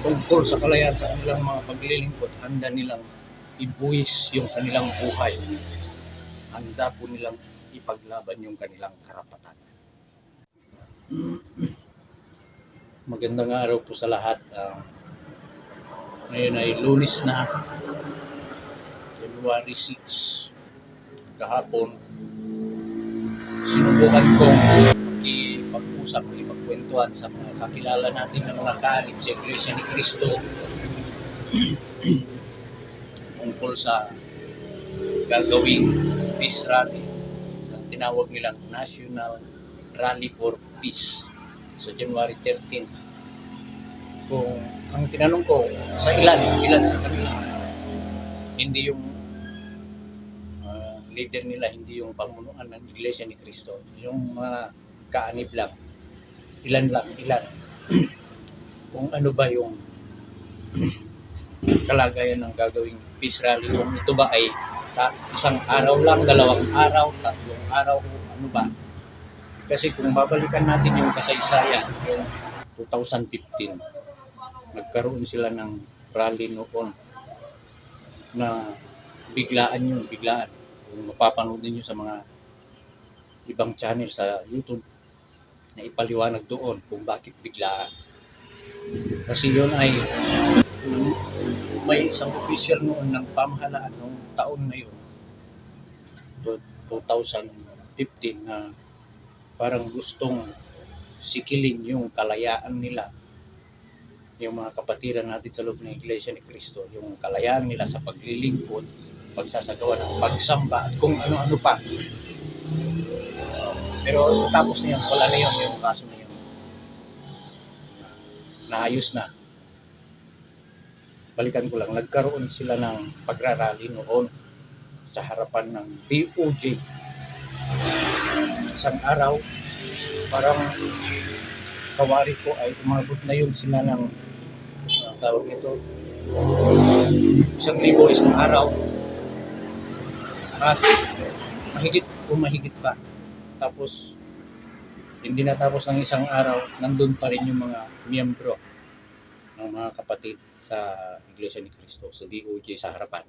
tungkol sa kalayaan sa kanilang mga paglilingkod, handa nilang ibuwis yung kanilang buhay. Handa po nilang ipaglaban yung kanilang karapatan. Magandang araw po sa lahat. Ah, ngayon ay lunis na, February 6. Kahapon, sinubukan kong makipag-usap, makipagkwentuhan sa mga kakilala natin na mga kaanib sa Iglesia ni Cristo tungkol sa gagawing peace rally na tinawag nilang National Rally for Peace sa January 13. Kung ang tinanong ko sa ilan, ilan sa kanila, hindi yung ah, leader nila, hindi yung pamunuan ng Iglesia ni Cristo, yung mga kaanib lang, ilan lang, ilan. kung ano ba yung kalagayan ng gagawing peace rally, kung ito ba ay ta- isang araw lang, dalawang araw, tatlong araw, ano ba. Kasi kung babalikan natin yung kasaysayan, yung 2015, nagkaroon sila ng rally noon na biglaan yun, biglaan. Kung mapapanood ninyo sa mga ibang channel sa YouTube, na ipaliwanag doon kung bakit biglaan. Kasi yun ay may isang official noon ng pamahalaan noong taon na yun, to- 2015 na parang gustong sikilin yung kalayaan nila yung mga kapatiran natin sa loob ng Iglesia ni Cristo, yung kalayaan nila sa paglilingkod, pagsasagawa ng pagsamba at kung ano-ano pa. Pero tapos na yun, wala na yun, yung kaso na yun. Naayos na. Balikan ko lang, nagkaroon sila ng pagrarally noon sa harapan ng DOJ. Isang araw, parang kawari ko ay umabot na yun sila ng tawag nito isang libo isang araw at mahigit o mahigit pa tapos hindi natapos ng isang araw nandun pa rin yung mga miyembro ng mga kapatid sa Iglesia ni Cristo sa DOJ sa harapan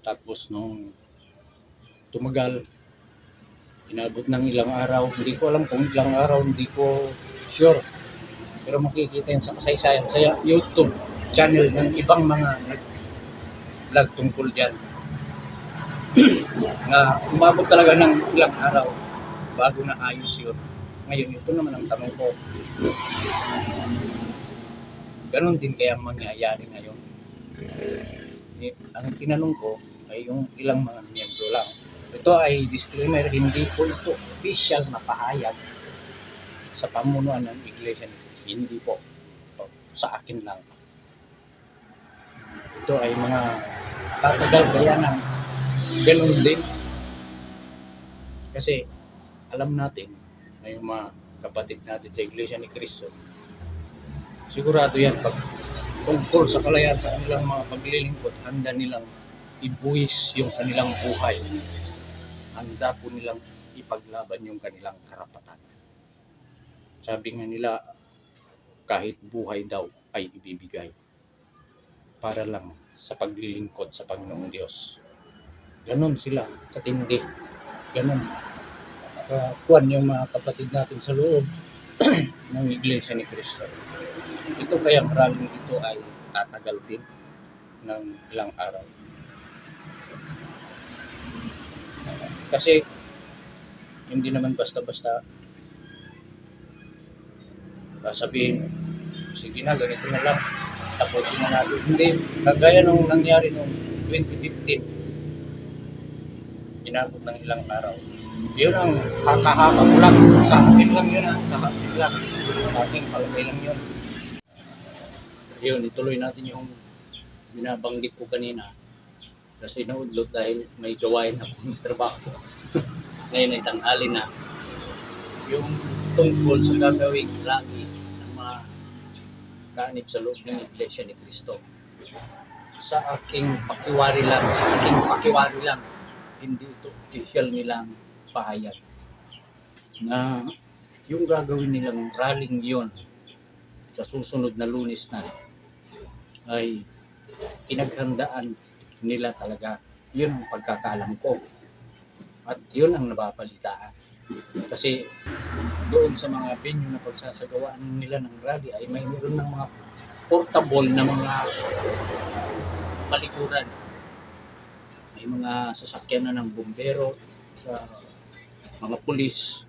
tapos nung tumagal inabot ng ilang araw. Hindi ko alam kung ilang araw, hindi ko sure. Pero makikita yan sa kasaysayan sa YouTube channel ng ibang mga nag-vlog tungkol dyan. na umabot talaga ng ilang araw bago na ayos yun. Ngayon, ito naman ang tanong ko. Ganon din kaya ang mangyayari ngayon. Eh, Ang tinanong ko ay yung ilang mga miyembro lang. Ito ay disclaimer, hindi po ito official na pahayag sa pamunuan ng Iglesia ni Cristo. Hindi po. Ito, sa akin lang. Ito ay mga tatagal kaya ng ganun din. Kasi alam natin na yung mga kapatid natin sa Iglesia ni Cristo, sigurado yan pag tungkol sa kalayaan sa kanilang mga paglilingkod, handa nilang ibuwis yung kanilang buhay handa po nilang ipaglaban yung kanilang karapatan. Sabi nga nila, kahit buhay daw ay ibibigay para lang sa paglilingkod sa Panginoong Diyos. Ganon sila, katindi. Ganon. Nakakuan yung mga kapatid natin sa loob ng Iglesia ni Cristo. Ito kaya maraming ito ay tatagal din ng ilang araw. Kasi hindi naman basta-basta sasabihin, sige na, ganito na lang, tapusin na. Hindi, kagaya nung nangyari nung 2015, inabot ng ilang araw. Yun ang haka-haka ko lang. Sa akin lang yun ha, sa akin lang. Sa akin palagay lang yun. Yun, ituloy natin yung binabanggit ko kanina kasi naudlot dahil may gawain akong trabaho. Ngayon ay tanghali na. Yung tungkol sa gagawing lagi ng mga kanib sa loob ng Iglesia ni Cristo. Sa aking pakiwari lang, sa aking pakiwari lang, hindi ito official nilang pahayag na yung gagawin nilang rallying yon sa susunod na lunes na ay pinaghandaan nila talaga. Yun ang pagkakaalam ko. At yun ang nababalitaan. Kasi doon sa mga venue na pagsasagawaan nila ng rally ay may meron ng mga portable na mga palikuran. May mga sasakyan na ng bumbero, sa mga pulis,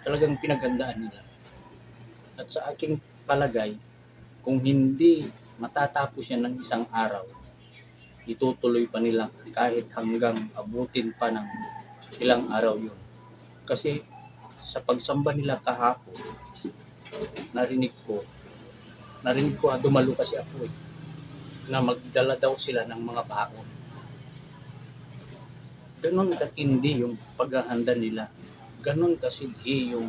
talagang pinaghandaan nila. At sa aking palagay, kung hindi matatapos yan ng isang araw, itutuloy pa nila kahit hanggang abutin pa ng ilang araw yun. Kasi sa pagsamba nila kahapon, narinig ko, narinig ko, dumalo kasi ako eh, na magdala daw sila ng mga baon. Ganon katindi yung paghahanda nila. Ganon kasidhi yung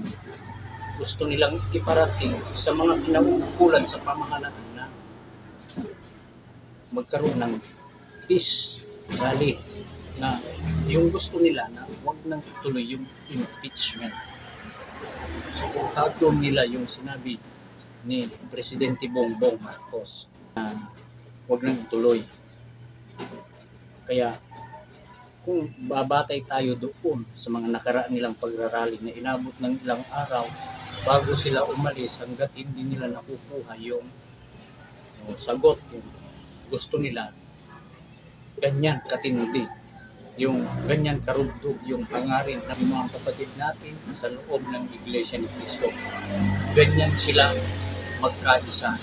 gusto nilang iparating sa mga kinauukulan sa pamahalaan na magkaroon ng peace rally na yung gusto nila na huwag nang ituloy yung impeachment. Suportado nila yung sinabi ni Presidente Bongbong Marcos na huwag nang ituloy. Kaya kung babatay tayo doon sa mga nakaraan nilang pagrarally na inabot ng ilang araw bago sila umalis hanggat hindi nila nakukuha yung, yung sagot, yung gusto nila, ganyan katindi yung ganyan karugtog yung hangarin ng mga kapatid natin sa loob ng Iglesia ni Cristo. Ganyan sila magkaisa.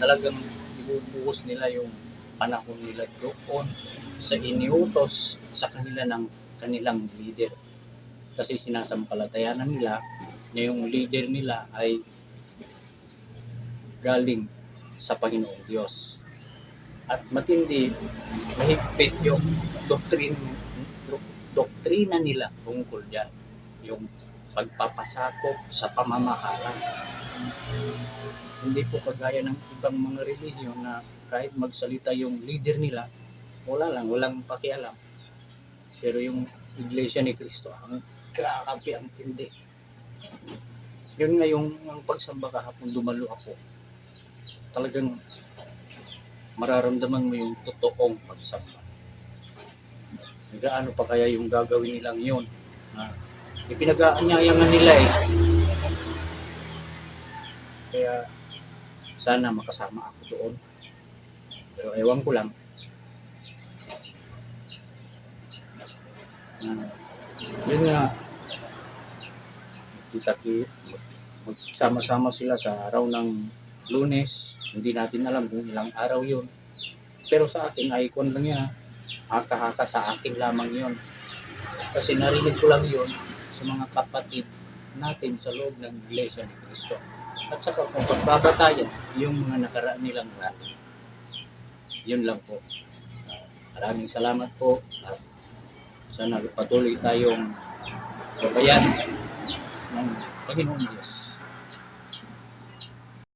Talagang ibubuhos nila yung panahon nila doon sa iniutos sa kanila ng kanilang leader. Kasi sinasampalatayanan nila na yung leader nila ay galing sa Panginoong Diyos. At matindi, mahigpit yung doktrin, doktrina nila tungkol dyan. Yung pagpapasakop sa pamamahala. Hindi po kagaya ng ibang mga relihiyon na kahit magsalita yung leader nila, wala lang, walang pakialam. Pero yung Iglesia ni Cristo, ang grabe ang tindi. Yun nga yung ang pagsamba kahapon dumalo ako. Talagang mararamdaman mo yung totoong pagsamba. Gaano pa kaya yung gagawin nilang yun? Na ipinag-aanyayangan nila eh. Kaya sana makasama ako doon. Pero ewan ko lang. Ah, yun nga, kita ki magsama-sama sila sa araw ng lunes. Hindi natin alam kung ilang araw yun. Pero sa akin, icon lang yan. ha. Haka-haka sa akin lamang yun. Kasi narinig ko lang yun sa mga kapatid natin sa loob ng Iglesia ni Cristo. At saka kung pagbabatayan, yung mga nakaraan nilang rally. Yun lang po. Ah, Maraming salamat po at sana patuloy tayong babayan ng Panginoong Diyos.